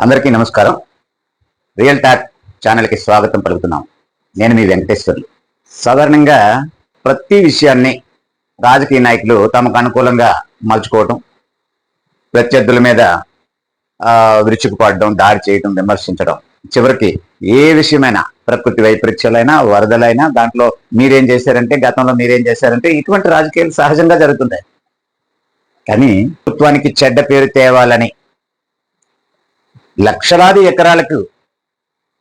అందరికీ నమస్కారం. Real talk ఛానల్కి స్వాగతం పలుకుతున్నాం. నేను మీ వెంకటేశ్వర్లు. సాధారణంగా ప్రతి విషయాన్ని రాజకీయ నాయకులు తమకు అనుకూలంగా మలుచుకోవటం ప్రత్యర్థుల మీద విరుచుకుపడడం దాడి చేయడం విమర్శించడం చివరికి ఏ విషయమైనా ప్రకృతి వైపరీత్యాలైనా వరదలైనా దాంట్లో మీరేం చేశారంటే గతంలో మీరేం చేశారంటే ఇటువంటి రాజకీయాలు సహజంగా జరుగుతుంటాయి కానీ ప్రభుత్వానికి చెడ్డ పేరు తేవాలని లక్షలాది ఎకరాలకు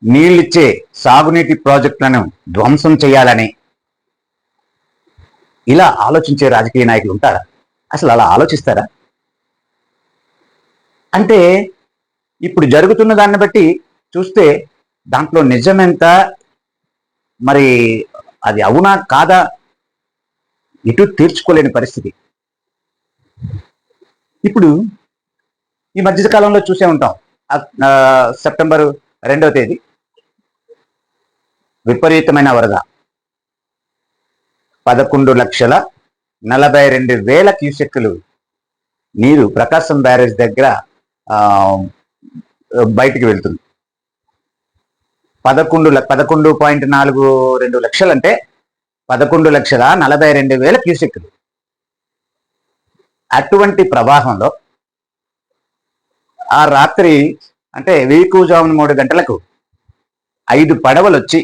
నీళ్ళిచ్చే సాగునీటి ప్రాజెక్టులను ధ్వంసం చేయాలని ఇలా ఆలోచించే రాజకీయ నాయకులు ఉంటారా? అసలు అలా ఆలోచిస్తారా? అంటే ఇప్పుడు జరుగుతున్న దాన్ని బట్టి చూస్తే దాంట్లో నిజమెంత మరి అది అవునా కాదా ఇటు తీర్చుకోలేని పరిస్థితి. ఇప్పుడు ఈ మధ్య కాలంలో చూసే ఉంటాం. సెప్టెంబర్ రెండవ తేదీ. విపరీతమైన వరద. పదకొండు లక్షల నలభై రెండు వేల క్యూసెక్కులు నీరు ప్రకాశం బ్యారేజ్ దగ్గర బయటికి వెళ్తుంది. పదకొండు పదకొండు పాయింట్ నాలుగు రెండు లక్షలు అంటే పదకొండు లక్షల నలభై రెండు వేల క్యూసెక్కులు. అటువంటి ప్రవాహంలో ఆ రాత్రి అంటే వేకువజామున మూడు గంటలకు ఐదు పడవలు వచ్చి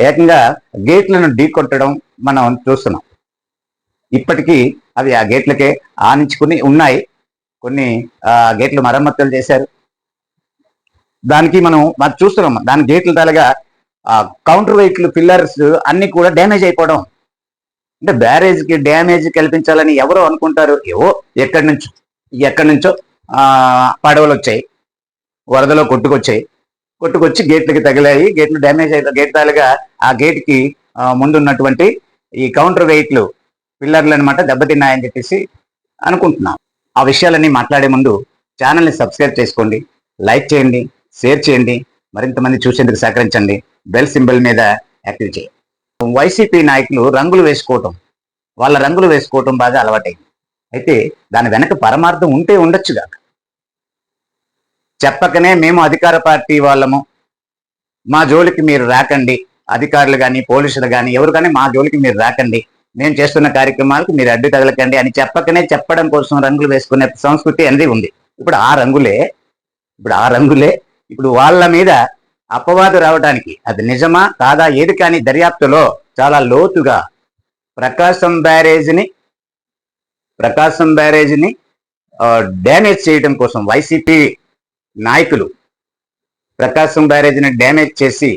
ఏకంగా గేట్లను ఢీకొట్టడం మనం చూస్తున్నాం. ఇప్పటికీ అవి ఆ గేట్లకే ఆనించుకుని ఉన్నాయి. కొన్ని ఆ, గేట్లు మరమ్మతులు చేశారు. దానికి మనం మనం చూస్తున్నాం. దాని గేట్ల తలగా కౌంటర్ వెయిట్లు పిల్లర్స్ అన్ని కూడా డ్యామేజ్ అయిపోవడం. అంటే బ్యారేజ్కి డ్యామేజ్ కల్పించాలని ఎవరో అనుకుంటారు. ఏవో ఎక్కడి నుంచో ఎక్కడి నుంచో పడవలు వచ్చాయి వరదలో కొట్టుకొచ్చాయి. కొట్టుకొచ్చి గేట్లకి తగిలాయి. గేట్లు డ్యామేజ్ అయితే గేట్ తాలుగా ఆ గేట్కి ముందున్నటువంటి ఈ కౌంటర్ వెయిట్లు పిల్లర్లు అనమాట దెబ్బతిన్నాయని చెప్పేసి అనుకుంటున్నాం. ఆ విషయాలన్నీ మాట్లాడే ముందు ఛానల్ని సబ్స్క్రైబ్ చేసుకోండి లైక్ చేయండి షేర్ చేయండి మరింత మంది చూసేందుకు సహకరించండి. బెల్ సింబల్ మీద యాక్టివ్ చేయండి. వైసీపీ నాయకులు రంగులు వేసుకోవటం వాళ్ళ రంగులు వేసుకోవటం బాగా అలవాటైంది. అయితే దాని వెనక పరమార్థం ఉంటే ఉండొచ్చుగా చెప్పకనే మేము అధికార పార్టీ వాళ్ళము. మా జోలికి మీరు రాకండి. అధికారులు కానీ పోలీసులు కానీ ఎవరు కానీ మా జోలికి మీరు రాకండి. మేము చేస్తున్న కార్యక్రమాలకు మీరు అడ్డు తగలకండి అని చెప్పకనే చెప్పడం కోసం రంగులు వేసుకునే సంస్కృతి అనేది ఉంది. ఇప్పుడు ఆ రంగులే ఇప్పుడు ఆ రంగులే ఇప్పుడు వాళ్ళ మీద అపవాదు రావడానికి అది నిజమా కాదా? ఏది కానీ దర్యాప్తులో చాలా లోతుగా ప్రకాశం బ్యారేజ్ని ప్రకాశం బ్యారేజ్ని డ్యామేజ్ చేయడం కోసం వైసీపీ నాయకులు ప్రకాశం బ్యారేజ్ని డ్యామేజ్ చేసి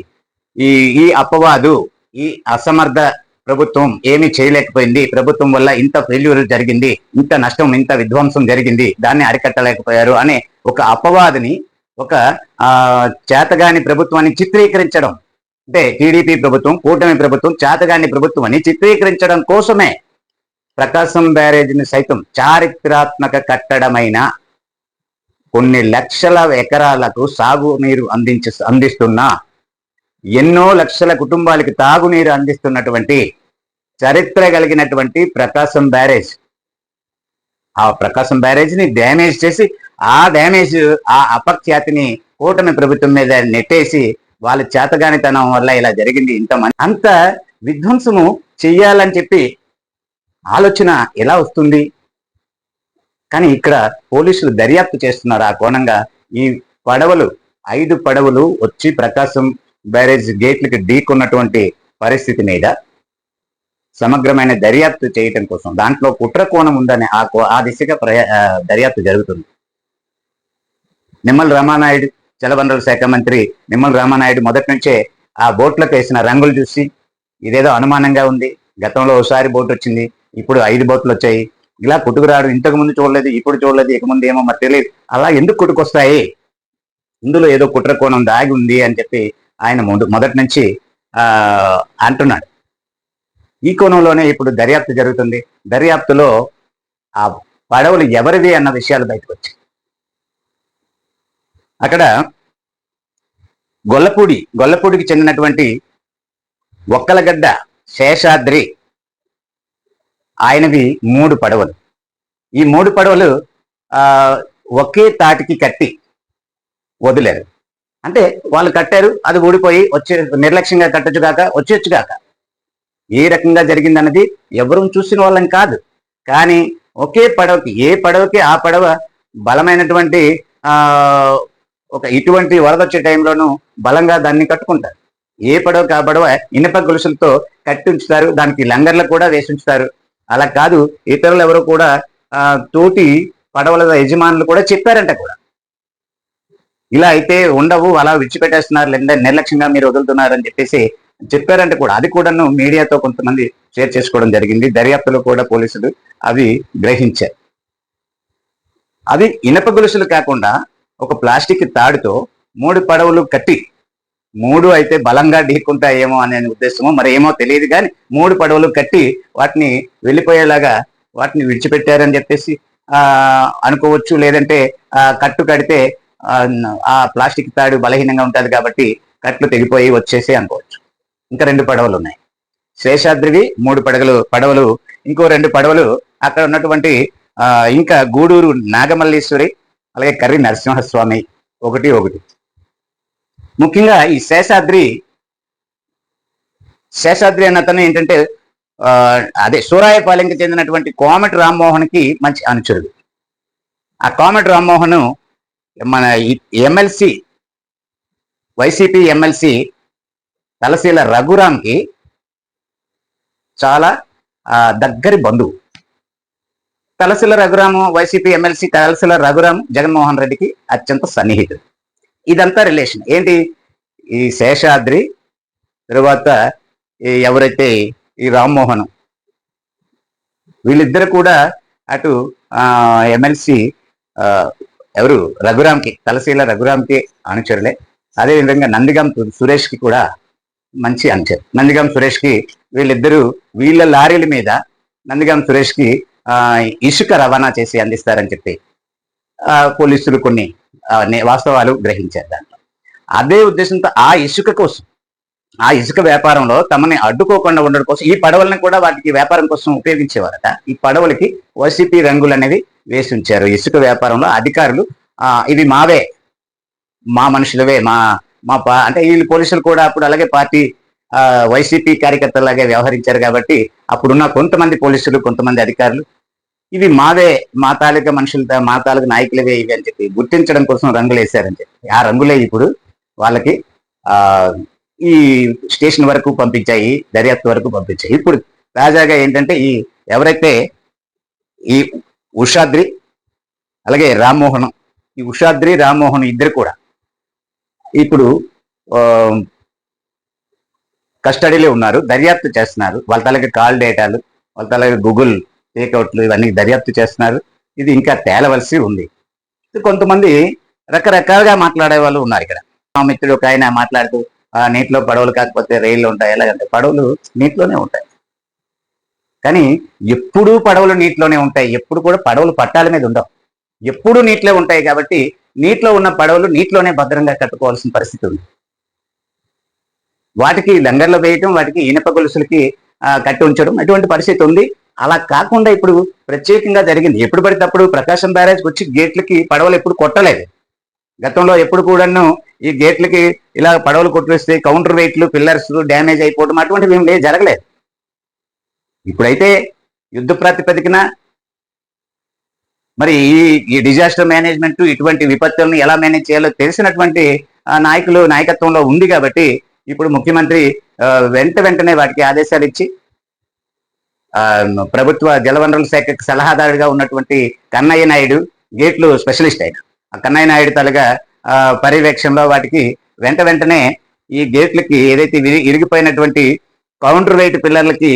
ఈ ఈ అపవాదు ఈ అసమర్థ ప్రభుత్వం ఏమీ చేయలేకపోయింది. ప్రభుత్వం వల్ల ఇంత ఫెయిల్యూర్ జరిగింది ఇంత నష్టం ఇంత విధ్వంసం జరిగింది దాన్ని అరికట్టలేకపోయారు అనే ఒక అపవాదుని ఒక చేతగాని ప్రభుత్వాన్ని చిత్రీకరించడం అంటే టీడీపీ ప్రభుత్వం కూటమి ప్రభుత్వం చేతగాని ప్రభుత్వం అని చిత్రీకరించడం కోసమే ప్రకాశం బ్యారేజ్ని సైతం చారిత్రాత్మక కట్టడమైన కొన్ని లక్షల ఎకరాలకు సాగునీరు అందించ అందిస్తున్న ఎన్నో లక్షల కుటుంబాలకి తాగునీరు అందిస్తున్నటువంటి చరిత్ర కలిగినటువంటి ప్రకాశం బ్యారేజ్. ఆ ప్రకాశం బ్యారేజ్ని డ్యామేజ్ చేసి ఆ డ్యామేజ్ ఆ అపఖ్యాతిని కూటమి ప్రభుత్వం మీద నెట్టేసి వాళ్ళ చేతగానితనం వల్ల ఇలా జరిగింది. ఇంతమంది అంత విధ్వంసము చెయ్యాలని చెప్పి ఆలోచన ఎలా వస్తుంది? కానీ ఇక్కడ పోలీసులు దర్యాప్తు చేస్తున్నారు ఆ కోణంగా. ఈ పడవలు ఐదు పడవలు వచ్చి ప్రకాశం బ్యారేజ్ గేట్లకి ఢీకొన్నటువంటి పరిస్థితి మీద సమగ్రమైన దర్యాప్తు చేయటం కోసం. దాంట్లో కుట్ర కోణం ఉందని ఆ కో- ఆ దిశగా ప్రయా దర్యాప్తు జరుగుతుంది. నిమ్మల రామానాయుడు జలవనరుల శాఖ మంత్రి నిమ్మల రామానాయుడు మొదటి నుంచే ఆ బోట్లకు వేసిన రంగులు చూసి ఇదేదో అనుమానంగా ఉంది. గతంలో ఒకసారి బోట్ వచ్చింది. ఇప్పుడు ఐదు బోతులు వచ్చాయి. ఇలా కొట్టుకురాడు. ఇంతకు ముందు చూడలేదు ఇప్పుడు చూడలేదు ఇక ముందు ఏమో మరి తెలియదు. అలా ఎందుకు కొట్టుకొస్తాయి? ఇందులో ఏదో కుట్ర కోణం దాగి ఉంది అని చెప్పి ఆయన ముందు మొదటి నుంచి అంటున్నాడు. ఈ కోణంలోనే ఇప్పుడు దర్యాప్తు జరుగుతుంది. దర్యాప్తులో ఆ పడవలు ఎవరివి అన్న విషయాలు బయటకు వచ్చాయి. అక్కడ గొల్లపూడి గొల్లపూడికి చెందినటువంటి ఒక్కలగడ్డ శేషాద్రి ఆయనవి మూడు పడవలు. ఈ మూడు పడవలు ఒకే తాటికి కట్టి వదిలేరు. అంటే వాళ్ళు కట్టారు అది ఊడిపోయి వచ్చే నిర్లక్ష్యంగా కట్టొచ్చు కాక వచ్చేచ్చు కాక ఏ రకంగా జరిగిందన్నది ఎవరూ చూసిన వాళ్ళం కాదు. కానీ ఒకే పడవకి ఏ పడవకి ఆ పడవ బలమైనటువంటి ఆ ఒక ఇటువంటి వరద వచ్చే టైంలోనూ బలంగా దాన్ని కట్టుకుంటారు. ఏ పడవకి ఆ పడవ ఇనుప గొలుసులతో కట్టి ఉంచుతారు దానికి లంగర్లు కూడా వేసి ఉంచుతారు. అలా కాదు ఇతరులు ఎవరు కూడా తోటి పడవల యజమానులు కూడా చెప్పారంట కూడా. ఇలా అయితే ఉండవు అలా విడిచిపెట్టేస్తున్నారు లేదా నిర్లక్ష్యంగా మీరు వదులుతున్నారు అని చెప్పేసి చెప్పారంటే కూడా. అది కూడాను మీడియాతో కొంతమంది షేర్ చేసుకోవడం జరిగింది. దర్యాప్తులో కూడా పోలీసులు అవి గ్రహించారు. అది ఇనప గొలుసులు కాకుండా ఒక ప్లాస్టిక్ తాడుతో మూడు పడవలు కట్టి మూడు అయితే బలంగా ఢీకుంటాయేమో అనే ఉద్దేశమో మరి ఏమో తెలియదు కానీ మూడు పడవలు కట్టి వాటిని వెళ్ళిపోయేలాగా వాటిని విడిచిపెట్టారని చెప్పేసి ఆ అనుకోవచ్చు. లేదంటే ఆ కట్టు కడితే ఆ, ప్లాస్టిక్ తాడు బలహీనంగా ఉంటుంది కాబట్టి కట్లు తెగిపోయి వచ్చేసి అనుకోవచ్చు. ఇంకా రెండు పడవలు ఉన్నాయి. శేషాద్రివి మూడు పడగలు పడవలు ఇంకో రెండు పడవలు. అక్కడ ఉన్నటువంటి ఆ ఇంకా గూడూరు నాగమల్లీశ్వరి అలాగే కర్రి నరసింహస్వామి ఒకటి ఒకటి. ముఖ్యంగా ఈ శేషాద్రి శేషాద్రి అన్న అతను ఏంటంటే అదే సూరాయపాలెంకి చెందినటువంటి కోమటి రామ్మోహన్కి మంచి అనుచరుడు. ఆ కోమటి రామ్మోహన్ మన ఎమ్మెల్సీ వైసీపీ ఎమ్మెల్సీ తలశీల రఘురామ్కి చాలా ఆ, దగ్గరి బంధువు. తలశీల రఘురాము వైసీపీ ఎమ్మెల్సీ తలశీల రఘురాము జగన్మోహన్ రెడ్డికి అత్యంత సన్నిహితుడు. ఇదంతా రిలేషన్ ఏంటి? ఈ శేషాద్రి తరువాత ఈ ఎవరైతే ఈ రామ్మోహన్ వీళ్ళిద్దరు కూడా అటు ఎమ్మెల్సీ ఎవరు? రఘురామ్కి తలశీల రఘురామ్కి అనుచరులే. అదేవిధంగా నందిగాం సురేష్కి కూడా మంచి అనుచరు. నందిగాం సురేష్కి వీళ్ళిద్దరూ వీళ్ళ లారీల మీద నందిగాం సురేష్కి ఇసుక రవాణా చేసి అందిస్తారని చెప్పి పోలీసులు కొన్ని ఆ, నే- వాస్తవాలు గ్రహించారు దాంట్లో. అదే ఉద్దేశంతో ఆ ఇసుక కోసం ఆ ఇసుక వ్యాపారంలో తమని అడ్డుకోకుండా ఉండడం కోసం ఈ పడవలను కూడా వాటికి వ్యాపారం కోసం ఉపయోగించేవారట. ఈ పడవలకి వైసీపీ రంగులు అనేవి వేసి ఉంచారు. ఇసుక వ్యాపారంలో అధికారులు ఆ, ఇవి మావే మా మనుషులవే మా మా పా అంటే వీళ్ళు పోలీసులు కూడా అప్పుడు అలాగే పార్టీ ఆ, వైసీపీ కార్యకర్తలాగే వ్యవహరించారు కాబట్టి అప్పుడున్న కొంతమంది పోలీసులు కొంతమంది అధికారులు ఇవి మావే మా తాలూకా మనుషులతో మా తాలూకా నాయకులవే ఇవి అని చెప్పి గుర్తించడం కోసం రంగులు వేశారని చెప్పి. ఆ రంగులే ఇప్పుడు వాళ్ళకి ఆ ఈ స్టేషన్ వరకు పంపించాయి దర్యాప్తు వరకు పంపించాయి. ఇప్పుడు తాజాగా ఏంటంటే ఈ ఎవరైతే ఈ ఉషాద్రి అలాగే రామ్మోహన్ ఈ ఉషాద్రి రామ్మోహన్ ఇద్దరు కూడా ఇప్పుడు కస్టడీలో ఉన్నారు దర్యాప్తు చేస్తున్నారు. వాళ్ళ తలకి కాల్ డేటాలు వాళ్ళ తలకి గూగుల్ టేక్అవుట్లు ఇవన్నీ దర్యాప్తు చేస్తున్నారు. ఇది ఇంకా తేలవలసి ఉంది. కొంతమంది రకరకాలుగా మాట్లాడే వాళ్ళు ఉన్నారు ఇక్కడ. మా మిత్రుడు ఒక ఆయన మాట్లాడుతూ నీటిలో పడవలు కాకపోతే రైళ్ళు ఉంటాయి? ఎలాగంటే పడవలు నీటిలోనే ఉంటాయి. కానీ ఎప్పుడూ పడవలు నీటిలోనే ఉంటాయి. ఎప్పుడు కూడా పడవలు పట్టాల మీద ఉండవు. ఎప్పుడూ నీటిలో ఉంటాయి కాబట్టి నీటిలో ఉన్న పడవలు నీటిలోనే భద్రంగా కట్టుకోవాల్సిన పరిస్థితి ఉంది. వాటికి లంగర్లు వేయటం వాటికి ఇనప గొలుసులకి కట్టి ఉంచడం అటువంటి పరిస్థితి ఉంది. అలా కాకుండా ఇప్పుడు ప్రత్యేకంగా జరిగింది. ఎప్పుడు పడితే అప్పుడు ప్రకాశం బ్యారేజ్ వచ్చి గేట్లకి పడవలు ఎప్పుడు కొట్టలేదు. గతంలో ఎప్పుడు కూడాను ఈ గేట్లకి ఇలా పడవలు కొట్టేస్తే కౌంటర్ వెయిట్లు పిల్లర్స్ డ్యామేజ్ అయిపోవడం అటువంటివి ఏం లేదు జరగలేదు. ఇప్పుడైతే యుద్ధ ప్రాతిపదికన మరి ఈ ఈ డిజాస్టర్ మేనేజ్మెంట్ ఇటువంటి విపత్తులను ఎలా మేనేజ్ చేయాలో తెలిసినటువంటి ఆ, నాయకులు నాయకత్వంలో ఉంది కాబట్టి ఇప్పుడు ముఖ్యమంత్రి వెంట వెంటనే వాటికి ఆదేశాలు ఇచ్చి ప్రభుత్వ జలవనరుల శాఖకు సలహాదారుడిగా ఉన్నటువంటి కన్నయ్య నాయుడు గేట్లు స్పెషలిస్ట్ ఆయన. ఆ కన్నయ్య నాయుడు తలగా పర్యవేక్షణలో వాటికి వెంట వెంటనే ఈ గేట్లకి ఏదైతే ఇరిగిపోయినటువంటి కౌంటర్ వెయిట్ పిల్లర్లకి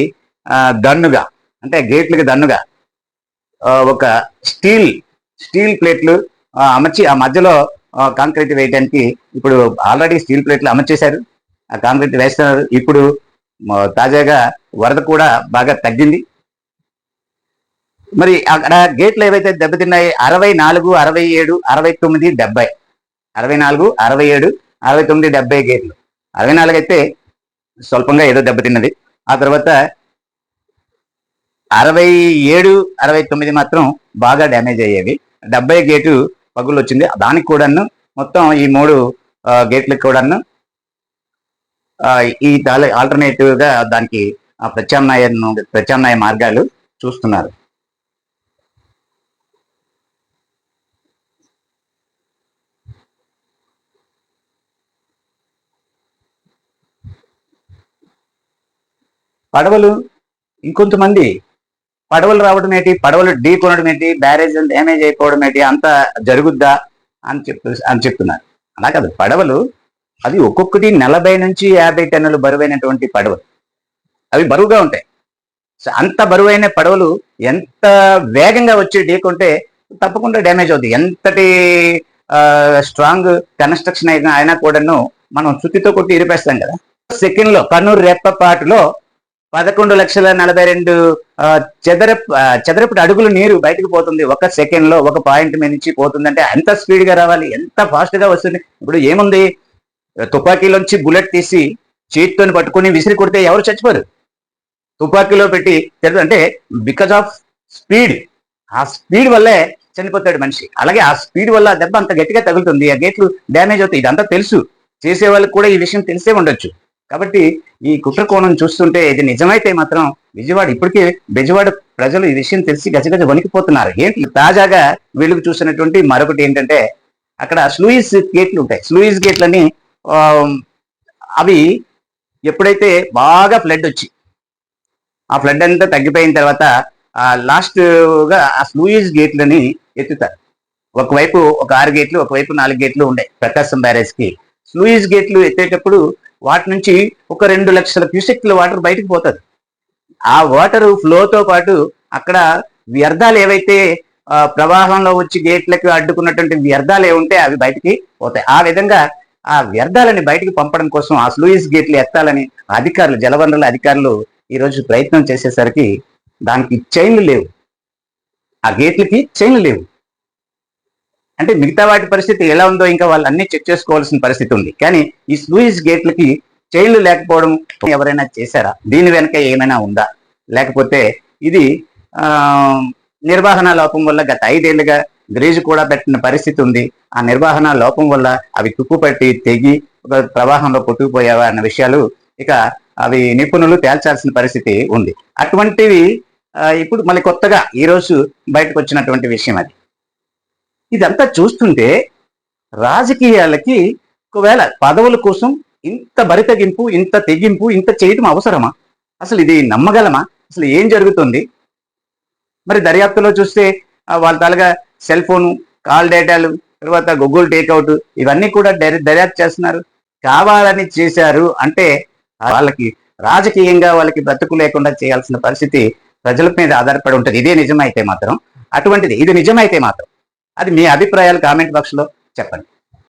దన్నుగా అంటే గేట్లకి దన్నుగా ఒక స్టీల్ స్టీల్ ప్లేట్లు అమర్చి ఆ మధ్యలో కాంక్రీట్ వేయడానికి ఇప్పుడు ఆల్రెడీ స్టీల్ ప్లేట్లు అమర్చేశారు. ఆ కాంక్రీట్ వేస్తున్నారు. ఇప్పుడు తాజాగా వరద కూడా బాగా తగ్గింది. మరి అక్కడ గేట్లు ఏవైతే దెబ్బతిన్నాయి అరవై నాలుగు అరవై ఏడు అరవై తొమ్మిది డెబ్బై. అరవై నాలుగు అరవై ఏడు అరవై తొమ్మిది డెబ్బై గేట్లు. అరవై నాలుగు అయితే స్వల్పంగా ఏదో దెబ్బతిన్నది. ఆ తర్వాత అరవై ఏడు అరవై తొమ్మిది మాత్రం బాగా డ్యామేజ్ అయ్యేవి. డెబ్బై గేటు పగులు వచ్చింది దానికి కూడాను మొత్తం ఈ మూడు గేట్లకు కూడాను ఈ ఆల్టర్నేటివ్గా దానికి ఆ ప్రత్యామ్నాయ ప్రత్యామ్నాయ మార్గాలు చూస్తున్నారు. పడవలు ఇంకొంతమంది పడవలు రావడం ఏంటి? పడవలు ఢీ కొనడం ఏంటి? బ్యారేజ్ డ్యామేజ్ అయిపోవడం ఏంటి? అంత జరుగుద్దా? అని చెప్తు అని చెప్తున్నారు. అలా కాదు పడవలు అది ఒక్కొక్కటి నలభై నుంచి యాభై టన్నులు బరువైనటువంటి పడవలు అవి బరువుగా ఉంటాయి. సో అంత బరువైన పడవలు ఎంత వేగంగా వచ్చి ఢీకొంటే తప్పకుండా డ్యామేజ్ అవుతుంది ఎంతటి స్ట్రాంగ్ కన్స్ట్రక్షన్ అయినా అయినా కూడాను మనం చుట్టితో కొట్టి ఇరిపేస్తాం కదా. సెకండ్లో కన్నూరు రెప్పపాటులో పదకొండు లక్షల నలభై రెండు ఆ, చదరపు చదరపు అడుగులు నీరు బయటకు పోతుంది. ఒక సెకండ్లో ఒక పాయింట్ మీద నుంచి పోతుందంటే ఎంత స్పీడ్గా రావాలి? ఎంత ఫాస్ట్గా వస్తుంది? ఇప్పుడు ఏముంది? తుపాకీలోంచి బుల్లెట్ తీసి చేతితో పట్టుకొని విసిరి కొడితే ఎవరు చచ్చిపోరు? తుపాకీలో పెట్టి తెలుసు అంటే బికాజ్ ఆఫ్ స్పీడ్ ఆ స్పీడ్ వల్లే చనిపోతాడు మనిషి. అలాగే ఆ స్పీడ్ వల్ల దెబ్బ అంత గట్టిగా తగులుతుంది ఆ గేట్లు డ్యామేజ్ అవుతాయి. ఇదంతా తెలుసు. చేసే వాళ్ళకి కూడా ఈ విషయం తెలిసే ఉండొచ్చు. కాబట్టి ఈ కుట్ర కోణం చూస్తుంటే ఇది నిజమైతే మాత్రం విజయవాడ ఇప్పటికే బెజవాడ ప్రజలు ఈ విషయం తెలిసి గజగజ వణికిపోతున్నారు. ఏంటి? తాజాగా వెలుగు చూసినటువంటి మరొకటి ఏంటంటే అక్కడ స్లూయిస్ గేట్లు ఉంటాయి. స్లూయిస్ గేట్లని అవి ఎప్పుడైతే బాగా ఫ్లడ్ వచ్చి ఆ ఫ్లడ్ అంతా తగ్గిపోయిన తర్వాత ఆ లాస్ట్గా ఆ స్లూయిజ్ గేట్లని ఎత్తుతారు. ఒకవైపు ఒక ఆరు గేట్లు ఒకవైపు నాలుగు గేట్లు ఉండే ప్రకాశం బ్యారేజ్కి. స్లూయిజ్ గేట్లు ఎత్తేటప్పుడు వాటి నుంచి ఒక రెండు లక్షల క్యూసెక్ల వాటర్ బయటకు పోతుంది. ఆ వాటర్ ఫ్లోతో పాటు అక్కడ వ్యర్థాలు ఏవైతే ప్రవాహంలో వచ్చి గేట్లకు అడ్డుకున్నటువంటి వ్యర్థాలు ఏముంటే అవి బయటికి పోతాయి. ఆ విధంగా ఆ వ్యర్థాలని బయటికి పంపడం కోసం ఆ స్లూయిస్ గేట్లు ఎత్తాలని అధికారులు జలవనరుల అధికారులు ఈ రోజు ప్రయత్నం చేసేసరికి దానికి చైన్లు లేవు. ఆ గేట్లకి చైన్లు లేవు. అంటే మిగతా వాటి పరిస్థితి ఎలా ఉందో ఇంకా వాళ్ళు అన్ని చెక్ చేసుకోవాల్సిన పరిస్థితి ఉంది. కానీ ఈ స్లూయిస్ గేట్లకి చైన్లు లేకపోవడం ఎవరైనా చేశారా? దీని వెనక ఏమైనా ఉందా? లేకపోతే ఇది ఆ నిర్వహణ లోపం వల్ల గత ఐదేళ్ళుగా గ్రేజ్ కూడా పెట్టిన పరిస్థితి ఉంది. ఆ నిర్వహణ లోపం వల్ల అవి తుప్పుపట్టి తెగి ఒక ప్రవాహంలో కొట్టుకుపోయావా అన్న విషయాలు ఇక అవి నిపుణులు తేల్చాల్సిన పరిస్థితి ఉంది. అటువంటివి ఇప్పుడు మళ్ళీ కొత్తగా ఈరోజు బయటకు వచ్చినటువంటి విషయం అది. ఇదంతా చూస్తుంటే రాజకీయాలకి ఒకవేళ పదవుల కోసం ఇంత బరితగింపు ఇంత తెగింపు ఇంత చేయటం అవసరమా? అసలు ఇది నమ్మగలమా? అసలు ఏం జరుగుతుంది? మరి దర్యాప్తులో చూస్తే వాళ్ళ తాలుగా సెల్ ఫోను కాల్ డేటాలు తర్వాత గూగుల్ టేక్అవుట్ ఇవన్నీ కూడా దర్యాప్తు చేస్తున్నారు. కావాలని చేశారు అంటే వాళ్ళకి రాజకీయంగా వాళ్ళకి బ్రతుకు లేకుండా చేయాల్సిన పరిస్థితి ప్రజల మీద ఆధారపడి ఉంటుంది. ఇదే నిజమైతే మాత్రం. అటువంటిది ఇది నిజమైతే మాత్రం. అది మీ అభిప్రాయాలు కామెంట్ బాక్స్లో చెప్పండి.